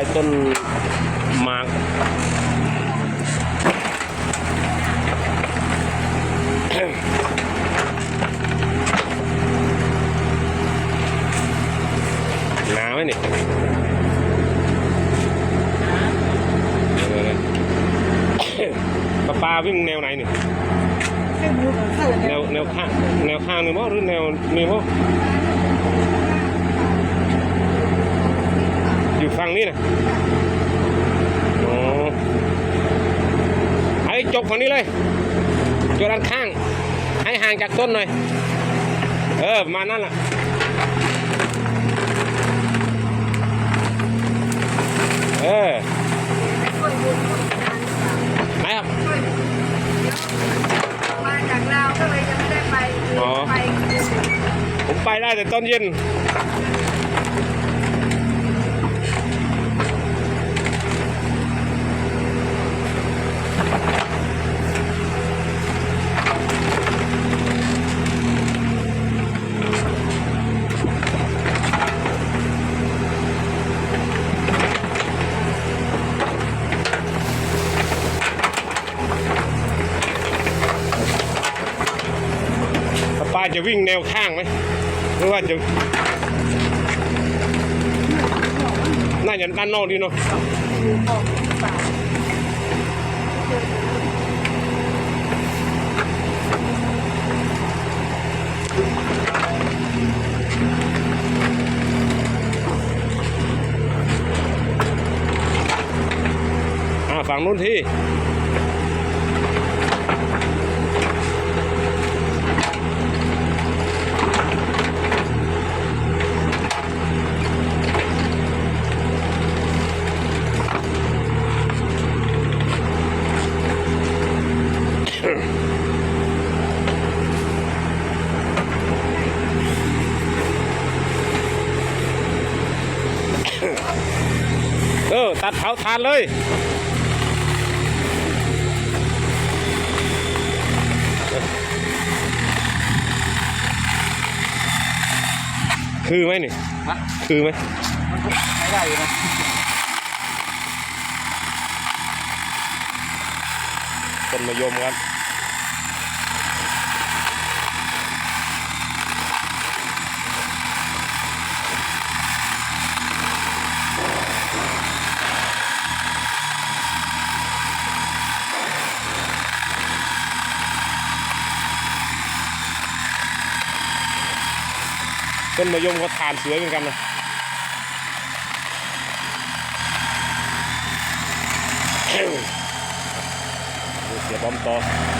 ายต้นหมากหนาวไหมนี่เออปลาปลาวิ่งแนวไหนนี่ไม่รู้ของเขาแนวแนวข้างแนวข้างนี่มั้หรือแนวนี่มั้อยู่ฝั่ง นี้นะอ๋อไอ้จกฝั่งนี้เลยจกด้านข้าง ให้ห่างจากต้นหน่อย เออประมาณนั้นแหละเออไหนครับมาจากลาวก็เลยยังไม่ได้ไปอ๋อไป ผมไปได้แต่ตอนเย็น จะวิ่งแนวข้างไหมหรือว่าจะน่าจะด้านนอกดีเนาะอ่าฝั่งนู้นที่ เออ ตัดเผาทานเลย คือไหมนี่ฮะ คือไหมไม่ได้อยู่นะต้นมะยมครับ ต้นมะยมก็ทานสวยเหมือนกันนะเสียบอมต่อ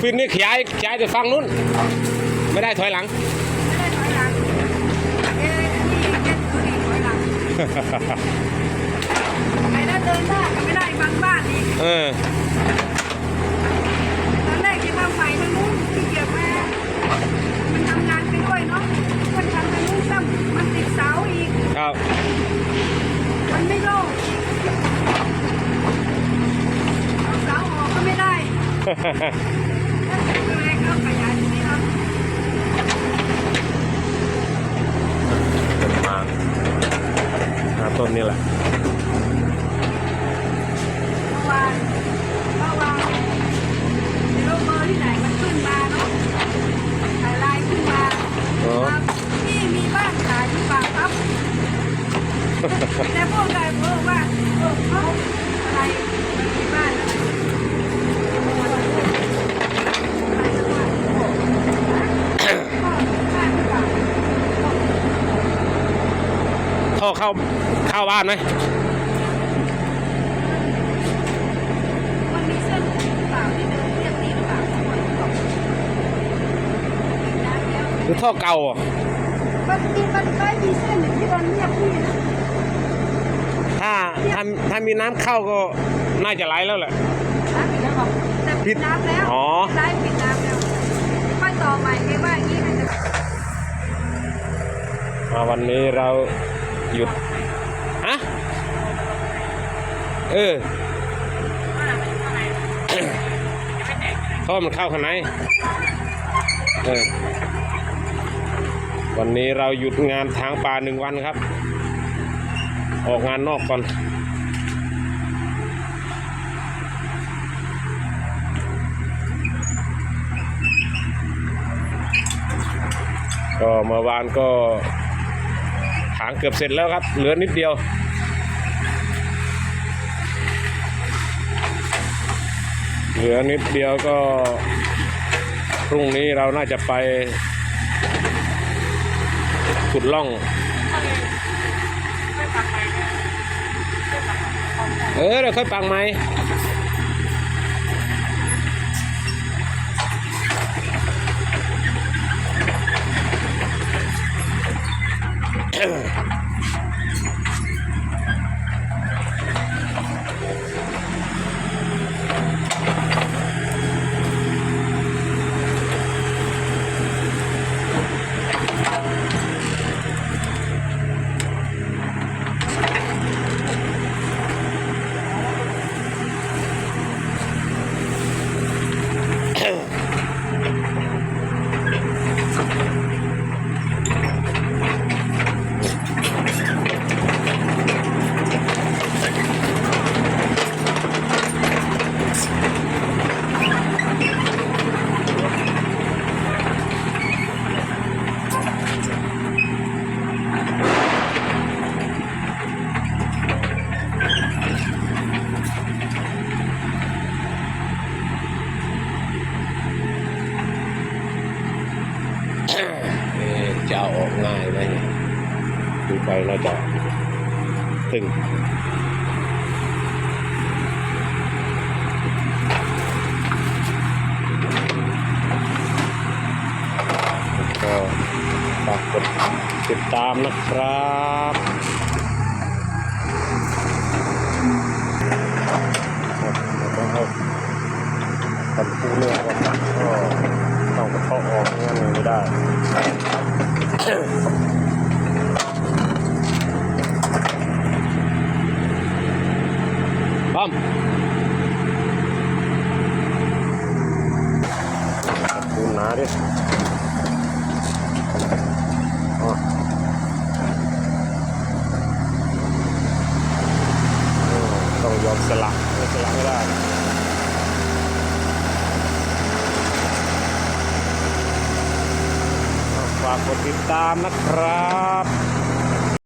ฟินนี่ขยายขยายแต่ฟังนู้น ไม่ได้ถอยหลัง ไม่ได้ถอยหลังเอ๊ะนี่แค่ตัวนี้ถอยหลัง ไปแล้วเดินหน้าก็ไม่ได้บางบ้านอีกเออ ตอนแรกที่ว่าไปทางนู้นที่เกียจมา มันทำงานไปด้วยเนาะมันทำทางนู้นซ้ำมันติดเสาอีก ครับ มันไม่โล่งอีกเอาเสาออกก็ไม่ได้ ก็เลยเอาขยายตรงนี้เนาะ มาหาต้นนี่แหละ เมื่อวานเมื่อวานไม่รู้เบอร์ที่ไหนมันขึ้นมาเนาะถ่ายไลน์ขึ้นมา อ๋อ ว่าพี่มีบ้านขายหรือเปล่าครับ แต่พวกนายบอกว่าเออเขาอะไรมีบ้านอะไรบ้านหรือเปล่า ท่อ เข้าเข้าบ้านไหมมันมีเส้นหรือเปล่าที่เดินเรียกนี่หรือเปล่าน้ำแล้วหรือท่อเก่าอะมันมีมันไม่มีเส้นหนึ่งที่โดนเรียกพี่นะถ้าถ้าถ้ามีน้ำเข้าก็น่าจะไหลแล้วแหละ น้ำปิดแล้วบอกแต่ปิดน้ำแล้วอ๋อได้ปิดน้ำแล้วค่อยต่อใหม่แค่ว่าอย่างนี้มันจะมาวันนี้เรา หยุดอะเออท่อมันเข้าข้างในเออวันนี้เราหยุดงานทางป่าหนึ่งวันครับ ออกงานนอกก่อนก็เมื่อวานก็ ถางเกือบเสร็จแล้วครับ เหลือนิดเดียว เหลือนิดเดียวก็พรุ่งนี้เราน่าจะไปขุดล่อง เออเราค่อยปังไหม Ugh. ออกง่ายไหมเนี่ยดูไปน่าจะตึงก็ฝากกดติดตามนะครับครับแล้วก็เอาตำปูเนี่ยก็ต้องกระเทาะออกไม่งั้นไม่ได้ ปั๊มปูนหนาดิอ๋ออืมต้องยอมสลักไม่สลักไม่ได้ ฝากก ดติดตามนะครับ